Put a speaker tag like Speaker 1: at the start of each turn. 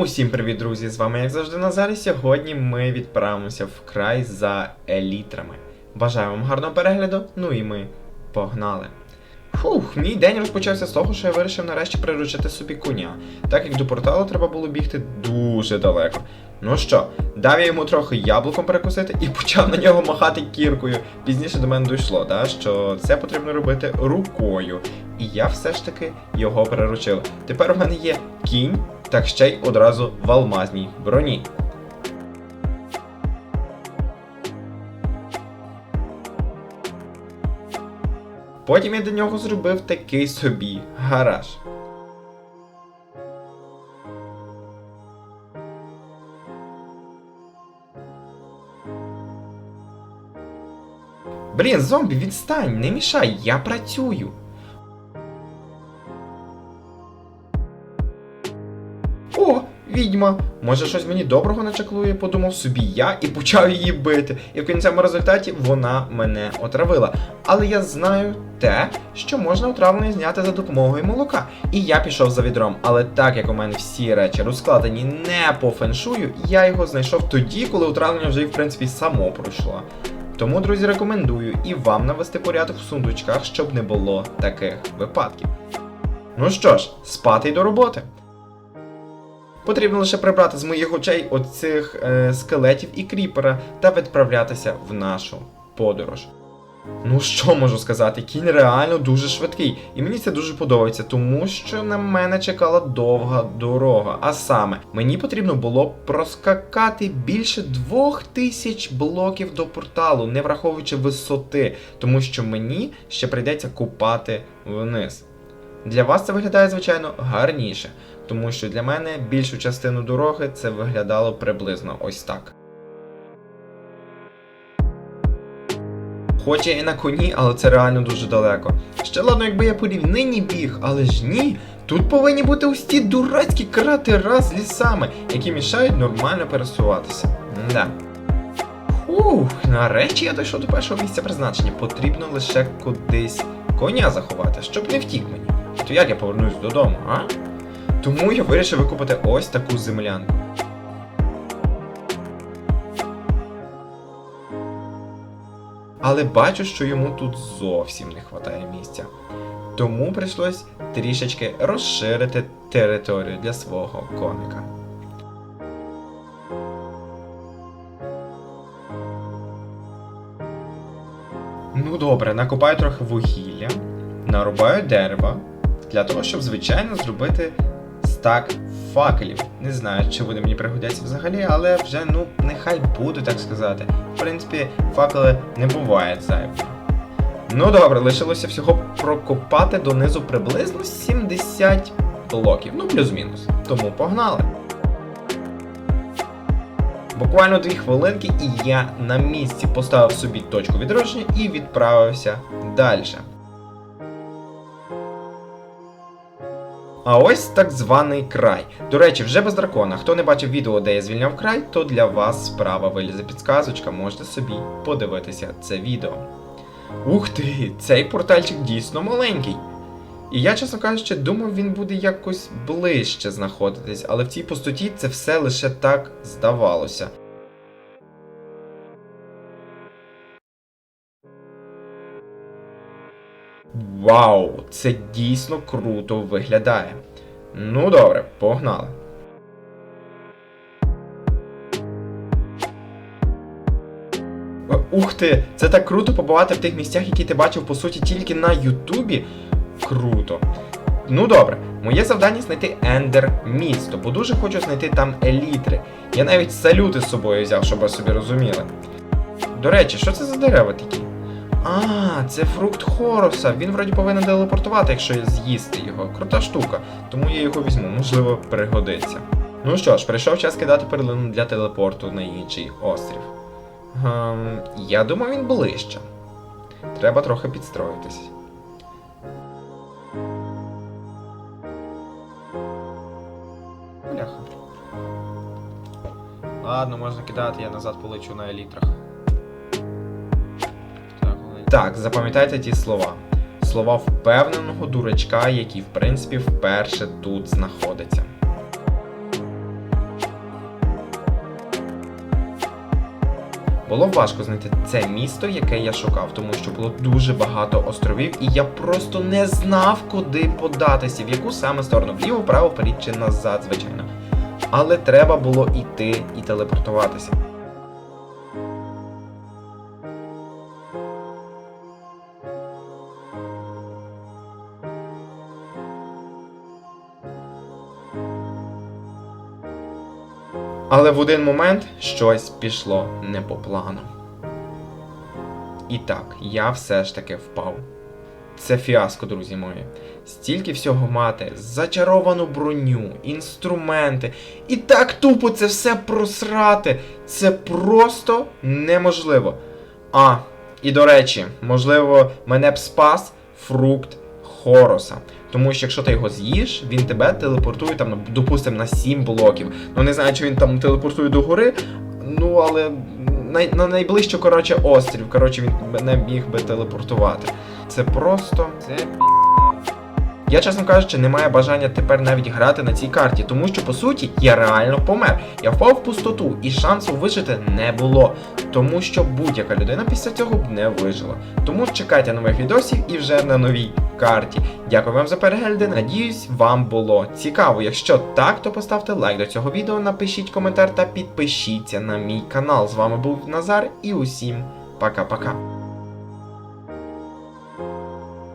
Speaker 1: Усім привіт, друзі! З вами, як завжди, Назар. І Сьогодні ми відправимося в край за елітрами. Бажаю вам гарного перегляду, ну і ми погнали. Фух, мій день розпочався з того, що я вирішив нарешті приручити собі коня, так як до порталу треба було бігти дуже далеко. Ну що, дав я йому трохи яблуком перекусити і почав на нього махати кіркою. Пізніше до мене дійшло, да, що це потрібно робити рукою. І я все ж таки його приручив. Тепер у мене є кінь, так ще й одразу в алмазній броні. Потім я до нього зробив такий собі гараж. Блін, зомбі, відстань, не мішай, я працюю. Відьма! Може щось мені доброго начаклує, подумав собі я і почав її бити. І в кінцевому результаті вона мене отравила. Але я знаю те, що можна отравлення зняти за допомогою молока. І я пішов за відром. Але так як у мене всі речі розкладені не по феншую, я його знайшов тоді, коли отравлення вже в принципі само пройшло. Тому, друзі, рекомендую і вам навести порядок в сундучках, щоб не було таких випадків. Ну що ж, спати й до роботи. Потрібно лише прибрати з моїх очей оцих е, скелетів і кріпера та відправлятися в нашу подорож. Ну що можу сказати, кінь реально дуже швидкий, і мені це дуже подобається, тому що на мене чекала довга дорога. А саме, мені потрібно було проскакати більше двох тисяч блоків до порталу, не враховуючи висоти, тому що мені ще прийдеться купати вниз. Для вас це виглядає, звичайно, гарніше, тому що для мене більшу частину дороги це виглядало приблизно ось так. Хоч я і на коні, але це реально дуже далеко. Ще ладно, якби я по рівнині біг, але ж ні. Тут повинні бути ось ті дурацькі кратера з лісами, які мішають нормально пересуватися. Да. Фух, нарешті я дійшов до першого місця призначення. Потрібно лише кудись коня заховати, щоб не втік мені. То як я повернусь додому, а? Тому я вирішив викупити ось таку землянку. Але бачу, що йому тут зовсім не вистачає місця. Тому прийшлось трішечки розширити територію для свого коника. Ну добре, накопаю трохи вугілля, нарубаю дерева для того, щоб звичайно зробити стак факелів. Не знаю, чи вони мені пригодяться взагалі, але вже ну нехай буде так сказати. В принципі, факели не бувають зайвими. Ну добре, лишилося всього прокопати донизу приблизно 70 блоків, ну плюс-мінус. Тому погнали. Буквально дві хвилинки, і я на місці поставив собі точку відродження і відправився далі. А ось так званий край. До речі, вже без дракона. Хто не бачив відео, де я звільняв край, то для вас справа вилізе підсказочка, можете собі подивитися це відео. Ух ти, цей портальчик дійсно маленький. І я, чесно кажучи, думав, він буде якось ближче знаходитись, але в цій пустоті це все лише так здавалося. Вау, це дійсно круто виглядає. Ну добре, погнали. Ух ти, це так круто побувати в тих місцях, які ти бачив по суті тільки на Ютубі. Круто. Ну добре, моє завдання знайти Ендер місто, бо дуже хочу знайти там елітри. Я навіть салюти з собою взяв, щоб ви собі розуміли. До речі, що це за дерева такі? А, це фрукт Хороса. Він вроді повинен телепортувати, якщо з'їсти його. Крута штука, тому я його візьму, можливо, пригодиться. Ну що ж, прийшов час кидати перлину для телепорту на інший острів. Ем, я думаю, він ближче. Треба трохи підстроїтись. Ладно, можна кидати, я назад полечу на елітрах. Так, запам'ятайте ті слова. Слова впевненого дурачка, який, в принципі, вперше тут знаходиться. Було важко знайти це місто, яке я шукав, тому що було дуже багато островів, і я просто не знав, куди податися, в яку саме сторону, вліво, вправо, вперед чи назад, звичайно. Але треба було йти і телепортуватися. Але в один момент щось пішло не по плану. І так, я все ж таки впав. Це фіаско, друзі мої. Стільки всього мати, зачаровану броню, інструменти. І так тупо це все просрати. Це просто неможливо. А, і до речі, можливо, мене б спас фрукт Хороса. Тому що якщо ти його з'їш, він тебе телепортує там, допустимо, на 7 блоків. Ну не знаю, чи він там телепортує до гори, ну але най- на найближче коротше, острів. Коротше, він мене міг би телепортувати. Це просто. Це. Я, чесно кажучи, не маю бажання тепер навіть грати на цій карті, тому що по суті я реально помер. Я впав в пустоту і шансу вижити не було. Тому що будь-яка людина після цього б не вижила. Тому чекайте нових відосів і вже на новій карті. Дякую вам за перегляди. Надіюсь, вам було цікаво. Якщо так, то поставте лайк до цього відео, напишіть коментар та підпишіться на мій канал. З вами був Назар і усім пока-пока.